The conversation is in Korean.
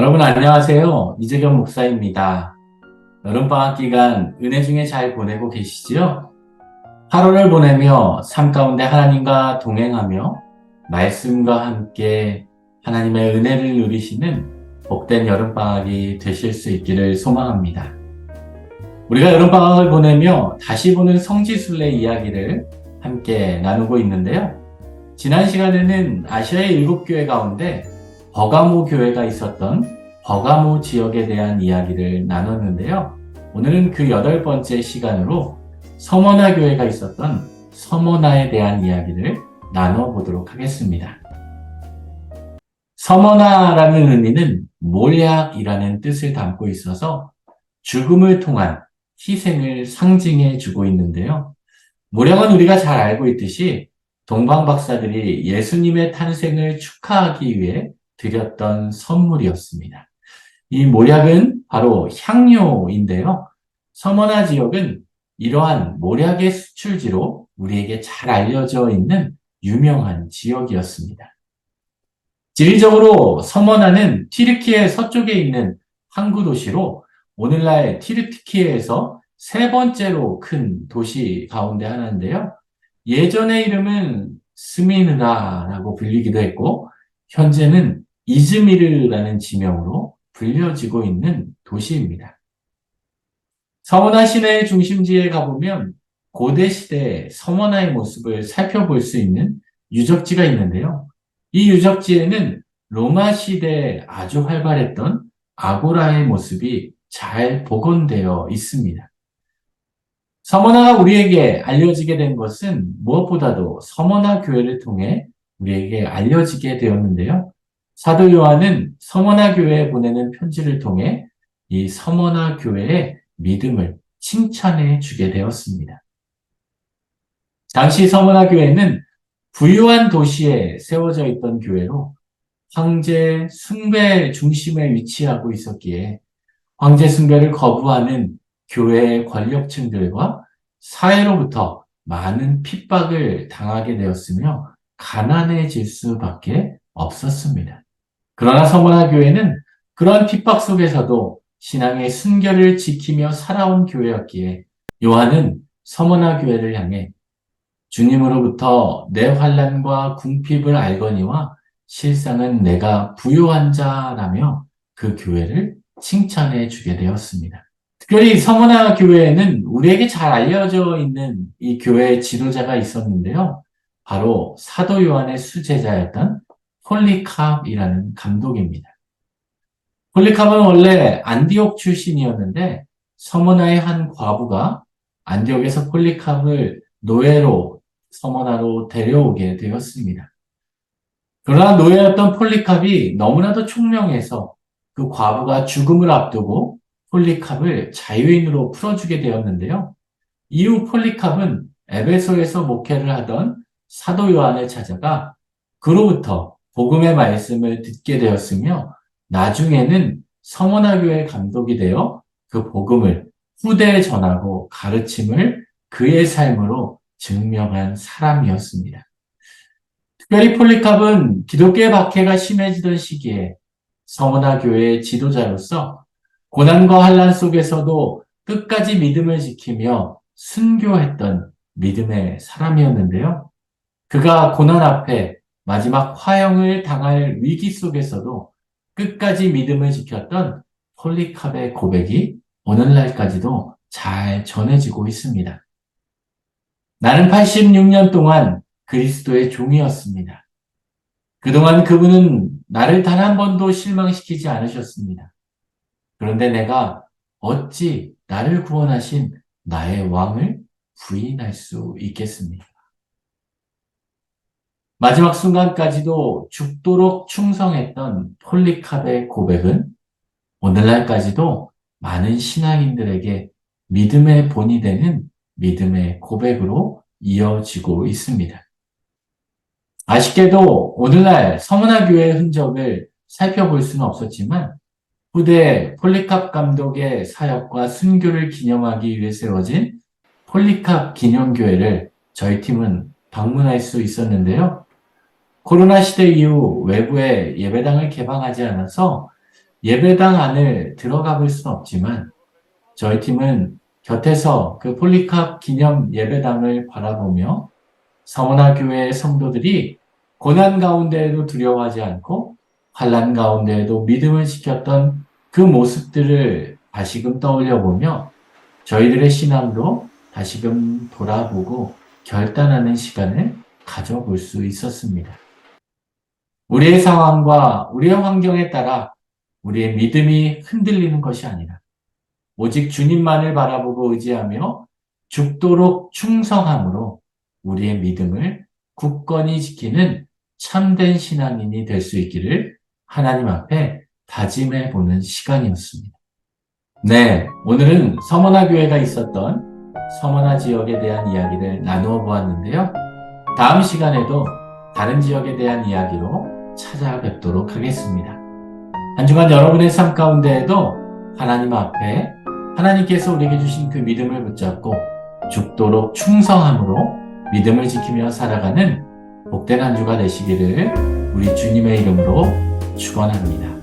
여러분 안녕하세요. 이재경 목사입니다. 여름방학 기간 은혜 중에 잘 보내고 계시지요? 8월을 보내며 삶 가운데 하나님과 동행하며 말씀과 함께 하나님의 은혜를 누리시는 복된 여름방학이 되실 수 있기를 소망합니다. 우리가 여름방학을 보내며 다시 보는 성지순례 이야기를 함께 나누고 있는데요. 지난 시간에는 아시아의 일곱 교회 가운데 버가모 교회가 있었던 버가모 지역에 대한 이야기를 나눴는데요. 오늘은 그 여덟 번째 시간으로 서머나 교회가 있었던 서머나에 대한 이야기를 나눠보도록 하겠습니다. 서머나라는 의미는 몰약이라는 뜻을 담고 있어서 죽음을 통한 희생을 상징해 주고 있는데요. 몰약은 우리가 잘 알고 있듯이 동방 박사들이 예수님의 탄생을 축하하기 위해 드렸던 선물이었습니다. 이 모략은 바로 향료인데요. 서머나 지역은 이러한 모략의 수출지로 우리에게 잘 알려져 있는 유명한 지역이었습니다. 지리적으로 서머나는 티르키의 서쪽에 있는 항구 도시로 오늘날 티르키에서 세 번째로 큰 도시 가운데 하나인데요. 예전의 이름은 스미느라라고 불리기도 했고 현재는 이즈미르라는 지명으로 불려지고 있는 도시입니다. 서머나 시내의 중심지에 가보면 고대 시대 서머나의 모습을 살펴볼 수 있는 유적지가 있는데요. 이 유적지에는 로마 시대에 아주 활발했던 아고라의 모습이 잘 복원되어 있습니다. 서머나가 우리에게 알려지게 된 것은 무엇보다도 서머나 교회를 통해 우리에게 알려지게 되었는데요. 사도 요한은 서머나 교회에 보내는 편지를 통해 이 서머나 교회의 믿음을 칭찬해 주게 되었습니다. 당시 서머나 교회는 부유한 도시에 세워져 있던 교회로 황제 숭배 중심에 위치하고 있었기에 황제 숭배를 거부하는 교회의 권력층들과 사회로부터 많은 핍박을 당하게 되었으며 가난해질 수밖에 없었습니다. 그러나 서머나 교회는 그러한 핍박 속에서도 신앙의 순결을 지키며 살아온 교회였기에 요한은 서머나 교회를 향해 주님으로부터 내 환란과 궁핍을 알거니와 실상은 내가 부유한 자라며 그 교회를 칭찬해 주게 되었습니다. 특별히 서머나 교회에는 우리에게 잘 알려져 있는 이 교회의 지도자가 있었는데요. 바로 사도 요한의 수제자였던 폴리캅이라는 감독입니다. 폴리캅은 원래 안디옥 출신이었는데 서머나의 한 과부가 안디옥에서 폴리캅을 노예로 서머나로 데려오게 되었습니다. 그러나 노예였던 폴리캅이 너무나도 총명해서 그 과부가 죽음을 앞두고 폴리캅을 자유인으로 풀어주게 되었는데요. 이후 폴리캅은 에베소에서 목회를 하던 사도 요한을 찾아가 그로부터 복음의 말씀을 듣게 되었으며 나중에는 성원화교회 감독이 되어 그 복음을 후대에 전하고 가르침을 그의 삶으로 증명한 사람이었습니다. 특별히 폴리캅은 기독교의 박해가 심해지던 시기에 성원화 교회의 지도자로서 고난과 환란 속에서도 끝까지 믿음을 지키며 순교했던 믿음의 사람이었는데요. 그가 고난 앞에 마지막 화형을 당할 위기 속에서도 끝까지 믿음을 지켰던 폴리캅의 고백이 오늘날까지도 잘 전해지고 있습니다. 나는 86년 동안 그리스도의 종이었습니다. 그동안 그분은 나를 단 한 번도 실망시키지 않으셨습니다. 그런데 내가 어찌 나를 구원하신 나의 왕을 부인할 수 있겠습니까? 마지막 순간까지도 죽도록 충성했던 폴리캅의 고백은 오늘날까지도 많은 신앙인들에게 믿음의 본이 되는 믿음의 고백으로 이어지고 있습니다. 아쉽게도 오늘날 서문화 교회의 흔적을 살펴볼 수는 없었지만 후대 폴리캅 감독의 사역과 순교를 기념하기 위해 세워진 폴리캅 기념교회를 저희 팀은 방문할 수 있었는데요. 코로나 시대 이후 외부에 예배당을 개방하지 않아서 예배당 안을 들어가 볼 수는 없지만 저희 팀은 곁에서 그 폴리캅 기념 예배당을 바라보며 서문화 교회의 성도들이 고난 가운데에도 두려워하지 않고 환란 가운데에도 믿음을 지켰던 그 모습들을 다시금 떠올려 보며 저희들의 신앙도 다시금 돌아보고 결단하는 시간을 가져볼 수 있었습니다. 우리의 상황과 우리의 환경에 따라 우리의 믿음이 흔들리는 것이 아니라 오직 주님만을 바라보고 의지하며 죽도록 충성함으로 우리의 믿음을 굳건히 지키는 참된 신앙인이 될 수 있기를 하나님 앞에 다짐해 보는 시간이었습니다. 네, 오늘은 서머나 교회가 있었던 서머나 지역에 대한 이야기를 나누어 보았는데요. 다음 시간에도 다른 지역에 대한 이야기로 찾아뵙도록 하겠습니다. 한 주간 여러분의 삶 가운데에도 하나님 앞에 하나님께서 우리에게 주신 그 믿음을 붙잡고 죽도록 충성함으로 믿음을 지키며 살아가는 복된 한 주가 되시기를 우리 주님의 이름으로 축원합니다.